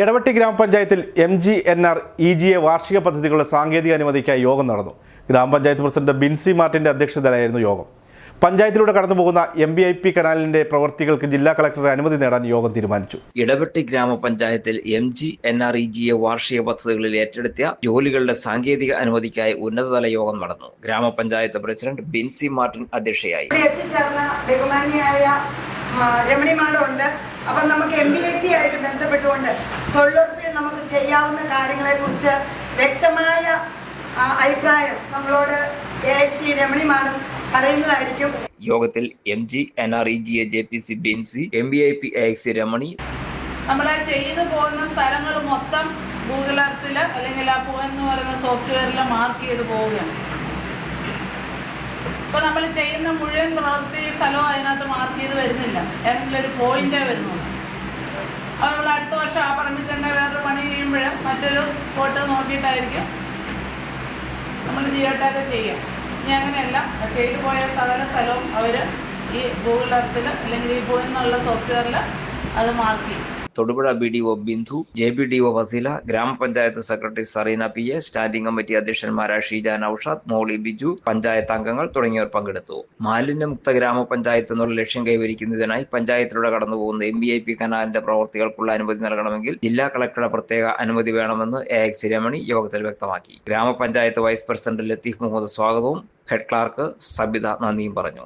എടവട്ടി ഗ്രാമപഞ്ചായത്തിൽ M G N R E G A വാർഷിക പദ്ധതികളുടെ സാങ്കേതിക അനുമതിക്കായി യോഗം നടന്നു. ഗ്രാമപഞ്ചായത്ത് പ്രസിഡന്റ് ബിൻസി മാർട്ടിന്റെ അധ്യക്ഷതയിലായിരുന്നു യോഗം. പഞ്ചായത്തിലൂടെ കടന്നുപോകുന്ന എം ബി ഐ പി കനാലിന്റെ പ്രവൃത്തികൾക്ക് ജില്ലാ കളക്ടറുടെ അനുമതി നേടാൻ യോഗം തീരുമാനിച്ചു. ഇടവെട്ടി ഗ്രാമപഞ്ചായത്തിൽ M G N R E G A വാർഷിക പദ്ധതികളിൽ ഏറ്റെടുത്ത ജോലികളുടെ സാങ്കേതിക അനുമതിക്കായി ഉന്നതതല യോഗം നടന്നു. ഗ്രാമപഞ്ചായത്ത് പ്രസിഡന്റ് ബിൻസി മാർട്ടിൻ അധ്യക്ഷയായി. എത്തിച്ചേർന്ന ബഹുമാനിയായ ആ, രമണി മാഡം ഉണ്ട് അപ്പം നമുക്ക് എം ബി ഐ പി ആയിട്ട് ബന്ധപ്പെട്ടുകൊണ്ട് തൊഴിലുറപ്പിൽ നമുക്ക് ചെയ്യാവുന്ന കാര്യങ്ങളെ കുറിച്ച് വ്യക്തമായ അഭിപ്രായം നമ്മളോട് A X C Ramani madam പറയുന്നതായിരിക്കും. യോഗത്തിൽ M G N R E G A J P C Binsy M B I P A X Ramani. നമ്മൾ ചെയ്തു പോകുന്ന സ്ഥലങ്ങൾ മൊത്തം ഗൂഗിൾ എർത്തിൽ അല്ലെങ്കിൽ ആ പോ എന്ന് പറയുന്ന സോഫ്റ്റ്വെയറിൽ മാർക്ക് ചെയ്ത് പോവുകയാണ്. ഇപ്പൊ നമ്മൾ ചെയ്യുന്ന മുഴുവൻ പ്രവൃത്തി സ്ഥലവും അതിനകത്ത് മാർക്ക് ചെയ്ത് വരുന്നില്ല. ഏതെങ്കിലും ഒരു പോയിന്റേ വരുന്നുള്ളൂ. നമ്മൾ അടുത്ത വർഷം ആ പറമ്പിൽ തന്നെ വേറൊരു പണി ചെയ്യുമ്പോൾ മറ്റൊരു സ്പോട്ട് നോക്കിയിട്ടായിരിക്കും നമ്മൾ ജിയോട്ടാക്ക് ചെയ്യാം. ഇനി അങ്ങനെയല്ല ചെയ്തു പോയ സകല സ്ഥലവും അവർ ഈ ഗൂഗിൾ എർത്തിൽ അല്ലെങ്കിൽ ഈ പോയി എന്നുള്ള സോഫ്റ്റ്വെയറിൽ അത് മാർക്ക് ചെയ്യും. Thodupuzha B D O Bindu J B D O Vaseela ഗ്രാമപഞ്ചായത്ത് secretary Sareena P A standing committee അധ്യക്ഷന്മാരായ Sheeja Naushad Molly Biju panchayat അംഗങ്ങൾ തുടങ്ങിയവർ പങ്കെടുത്തു. മാലിന്യമുക്ത ഗ്രാമപഞ്ചായത്ത് എന്നുള്ള ലക്ഷ്യം കൈവരിക്കുന്നതിനായി പഞ്ചായത്തിലൂടെ കടന്നുപോകുന്ന എം ബി ഐ പി കനാലിന്റെ പ്രവർത്തികൾക്കുള്ള അനുമതി നൽകണമെങ്കിൽ ജില്ലാ കളക്ടറുടെ പ്രത്യേക അനുമതി വേണമെന്ന് എ എക്സ് രമണി യോഗത്തിൽ വ്യക്തമാക്കി. ഗ്രാമപഞ്ചായത്ത് വൈസ് പ്രസിഡന്റ് ലത്തീഫ് മുഹമ്മദ് സ്വാഗതവും ഹെഡ് ക്ലാർക്ക് സബിത നന്ദിയും പറഞ്ഞു.